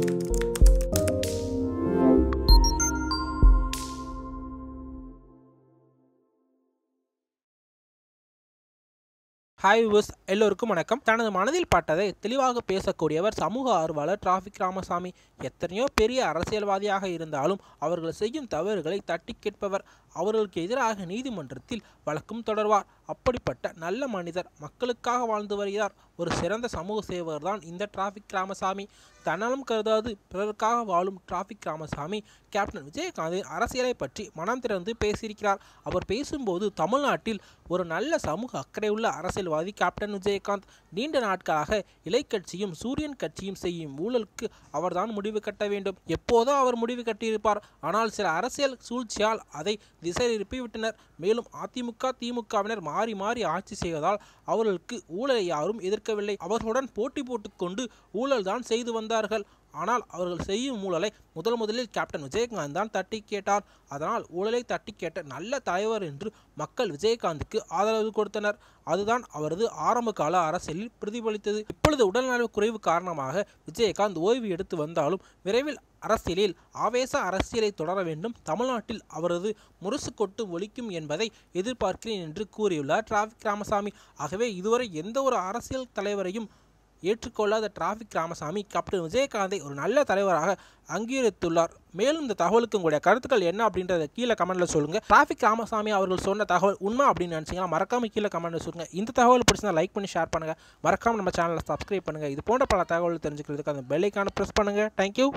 Hi viewers எல்லோருக்கும் வணக்கம். தனது மனதில் பட்டதை தெளிவாக பேசக்கூடியவர் சமூக ஆர்வலர் டிராஃபிக் ராமசாமி எத்தனையோ பெரிய அரசியல்வாதியாக இருந்தாலும் அவர்கள் செய்யும் தவறுகளை தட்டி கேட்பவர். அவர்களுக்கு எதிராக நீதிமன்றத்தில் வழக்கும் தொடர்வார். அப்படிப்பட்ட நல்ல மனிதர் மக்களுக்காக வாழ்ந்து வருகிறார். ஒரு சிறந்த சமூக சேவகர் தான் இந்த டிராஃபிக் ராமசாமி தன்னலம் கருதாது பிறருக்காக வாழும் டிராஃபிக் ராமசாமி கேப்டன் விஜயகாந்தின் அரசியலை பற்றி மனம் திறந்து பேசியிருக்கிறார். அவர் பேசும்போது தமிழ்நாட்டில் ஒரு நல்ல சமூக அக்கறையுள்ள அரசியல்வாதி கேப்டன் விஜயகாந்த் நீண்ட நாட்களாக இலைக்கட்சியும் சூரியன் கட்சியும் செய்யும் ஊழலுக்கு அவர்தான் முடிவு கட்ட வேண்டும். எப்போதோ அவர் முடிவு கட்டியிருப்பார். ஆனால் சில அரசியல் சூழ்ச்சியால் அதை திசை திருப்பிவிட்டனர் மேலும் அதிமுக திமுகவினர் மாறி மாறி ஆட்சி செய்வதால் அவர்களுக்கு ஊழலை யாரும் எதிர்க்கவில்லை. அவர்களுடன் போட்டி போட்டுக்கொண்டு ஊழல்தான் செய்து வந்தார்கள். ஆனால் அவர்கள் செய்யும் ஊழலை முதல் முதலில் கேப்டன் விஜயகாந்த் தான் தட்டி கேட்டார். அதனால் ஊழலை தட்டி கேட்ட நல்ல தலைவர் என்று மக்கள் விஜயகாந்துக்கு ஆதரவு கொடுத்தனர். அதுதான் அவரது ஆரம்ப கால அரசியலில் பிரதிபலித்தது. இப்பொழுது உடல்நல குறைவு காரணமாக விஜயகாந்த் ஓய்வு எடுத்து வந்தாலும் விரைவில் அரசியலில் ஆவேச அரசியலை தொடர வேண்டும். தமிழ்நாட்டில் அவரது முரசு கொட்டு ஒழிக்கும் என்பதை எதிர்பார்க்கிறேன் என்று கூறியுள்ளார் டிராஃபிக் ராமசாமி. ஆகவே இதுவரை எந்த ஒரு அரசியல் தலைவரையும் ஏற்றுக்கொள்ளாத டிராஃபிக் ராமசாமி கேப்டன் விஜயகாந்தை ஒரு நல்ல தலைவராக அங்கீகரித்துள்ளார். மேலும் இந்த தகவலுக்கு உங்களுடைய கருத்துக்கள் என்ன அப்படின்றத கீழே கமெண்ட்டில் சொல்லுங்கள் டிராஃபிக் ராமசாமி அவர்கள் சொன்ன தகவல் உண்மை அப்படின்னு நினைச்சீங்கன்னா மறக்காம கீழே கமெண்ட்டில் சொல்லுங்க. இந்த தகவல் பிடிச்சா லைக் பண்ணி ஷேர் பண்ணுங்கள் மறக்காமல் நம்ம சேனலை சப்ஸ்கிரைப் பண்ணுங்கள் இது போன்ற பல தகவல் தெரிஞ்சுக்கிறதுக்கு அந்த பெல்லைக்கான ப்ரெஸ் பண்ணுங்கள் தேங்க்யூ